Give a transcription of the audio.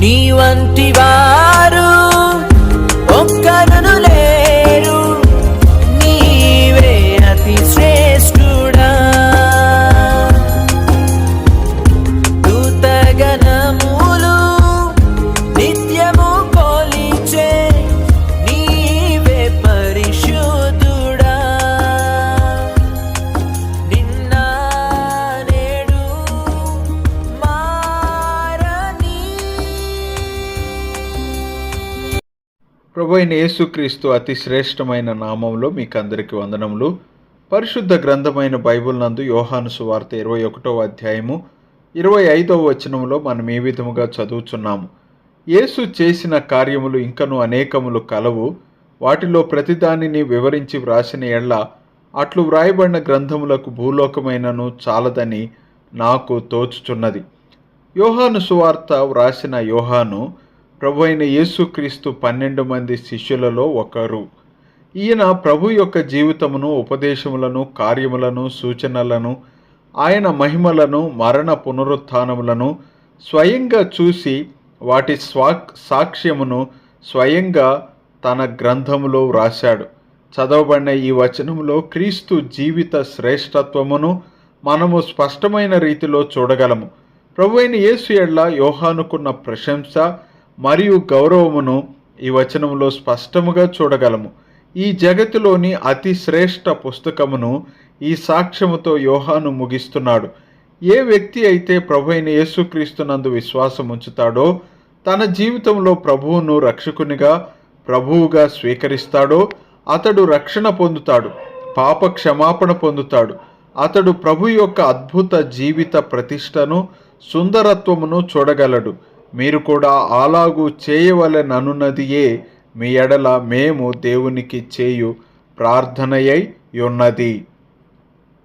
నీ వంటి వారు ప్రభు అయిన యేసుక్రీస్తు అతి శ్రేష్టమైన నామంలో మీకు అందరికీ వందనములు. పరిశుద్ధ గ్రంథమైన బైబిల్ నందు యోహాను సువార్త ఇరవై ఒకటవ అధ్యాయము ఇరవై ఐదవ వచనములో మనం ఏ విధముగా చదువుచున్నాము. యేసు చేసిన కార్యములు ఇంకను అనేకములు కలవు. వాటిలో ప్రతిదానిని వివరించి వ్రాసిన ఎళ్ళ అట్లు వ్రాయబడిన గ్రంథములకు భూలోకమైనను చాలదని నాకు తోచుచున్నది. యోహాను సువార్త వ్రాసిన యోహాను ప్రభు అయిన యేసుక్రీస్తు పన్నెండు మంది శిష్యులలో ఒకరు. ఈయన ప్రభు యొక్క జీవితమును ఉపదేశములను కార్యములను సూచనలను ఆయన మహిమలను మరణ పునరుత్నములను స్వయంగా చూసి వాటి స్వా సాక్ష్యమును స్వయంగా తన గ్రంథములో వ్రాశాడు. చదవబడిన ఈ వచనములో క్రీస్తు జీవిత శ్రేష్టత్వమును మనము స్పష్టమైన రీతిలో చూడగలము. ప్రభు అయిన యేసు ఎడ్ల యోహానుకున్న ప్రశంస మరియు గౌరవమును ఈ వచనంలో స్పష్టముగా చూడగలము. ఈ జగతిలోని అతి శ్రేష్ట పుస్తకమును ఈ సాక్ష్యముతో యోహాను ముగిస్తున్నాడు. ఏ వ్యక్తి అయితే ప్రభు అయిన యేసుక్రీస్తునందు విశ్వాసం ఉంచుతాడో తన జీవితంలో ప్రభువును రక్షకునిగా ప్రభువుగా స్వీకరిస్తాడో అతడు రక్షణ పొందుతాడు పాప క్షమాపణ పొందుతాడు. అతడు ప్రభు యొక్క అద్భుత జీవిత ప్రతిష్టను సుందరత్వమును చూడగలడు. మీరు కూడా అలాగూ చేయవలెననున్నదియే మీ ఎడల మేము దేవునికి చేయు ప్రార్థనయై ఉన్నది.